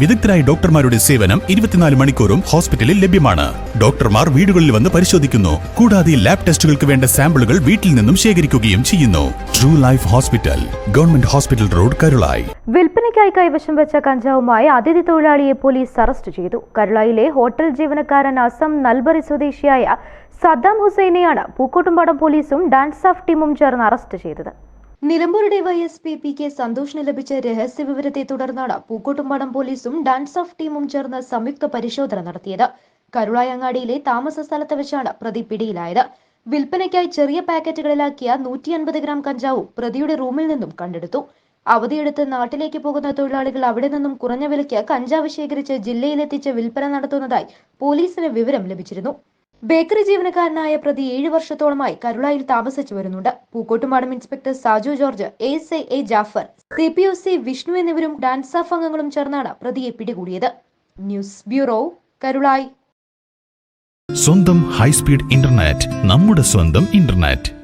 വിദഗ്ധരായ ഡോക്ടർമാരുടെ സേവനം ഇരുപത്തിനാല് മണിക്കൂറും ഹോസ്പിറ്റലിൽ ലഭ്യമാണ്. ഡോക്ടർമാർ വീടുകളിൽ വന്ന് പരിശോധിക്കുന്നു. കൂടാതെ ലാബ് ടെസ്റ്റുകൾക്ക് വേണ്ട സാമ്പിളുകൾ വീട്ടിൽ നിന്നും ശേഖരിക്കുകയും ചെയ്യുന്നു. True life hospital government hospital road Karulai വിൽപ്പനയ്ക്കായി കൈവശം വെച്ച കഞ്ചാവുമായി അതിഥി തൊഴിലാളിയെ പോലീസ് അറസ്റ്റ് ചെയ്തു. കരുളായിലെ ഹോട്ടൽ ജീവനക്കാരൻ അസം നൽബറി സ്വദേശിയായ സദ്ദാം ഹുസൈനെയാണ് പൂക്കോട്ടുംപാടം പോലീസും ഡാൻസ് ഓഫ് ടീമും ചേർന്ന് അറസ്റ്റ് ചെയ്തത്. നിലമ്പൂർ വൈഎസ്പി പി കെ സന്തോഷിന് ലഭിച്ച രഹസ്യ വിവരത്തെ തുടർന്നാണ് പൂക്കോട്ടുംപാടം പോലീസും ഡാൻസ് ഓഫ് ടീമും ചേർന്ന് സംയുക്ത പരിശോധന നടത്തിയത്. കരുളായങ്ങാടിയിലെ താമസ സ്ഥലത്ത് വെച്ചാണ് പ്രതി പിടിയിലായത്. വിൽപ്പനയ്ക്കായി ചെറിയ പാക്കറ്റുകളിലാക്കിയ നൂറ്റി അൻപത് ഗ്രാം കഞ്ചാവും പ്രതിയുടെ റൂമിൽ നിന്നും കണ്ടെടുത്തു. അവധിയെടുത്ത് നാട്ടിലേക്ക് പോകുന്ന തൊഴിലാളികൾ അവിടെ നിന്നും കുറഞ്ഞ വിലയ്ക്ക് കഞ്ചാവ് ശേഖരിച്ച് ജില്ലയിലെത്തിച്ച് വിൽപ്പന നടത്തുന്നതായി പോലീസിന് വിവരം ലഭിച്ചിരുന്നു. ബേക്കറി ജീവനക്കാരനായ പ്രതി ഏഴ് വർഷത്തോളമായി കരുളായിൽ താമസിച്ചു വരുന്നുണ്ട്. Pookkottumadam inspector Saju George S I A Jafar C P O C Vishnu എന്നിവരും ഡാൻസാഫ് അംഗങ്ങളും ചേർന്നാണ് പ്രതിയെ പിടികൂടിയത്. News bureau Karulai. സ്വന്തം ഹൈസ്പീഡ് ഇന്റർനെറ്റ് നമ്മുടെ സ്വന്തം ഇന്റർനെറ്റ്.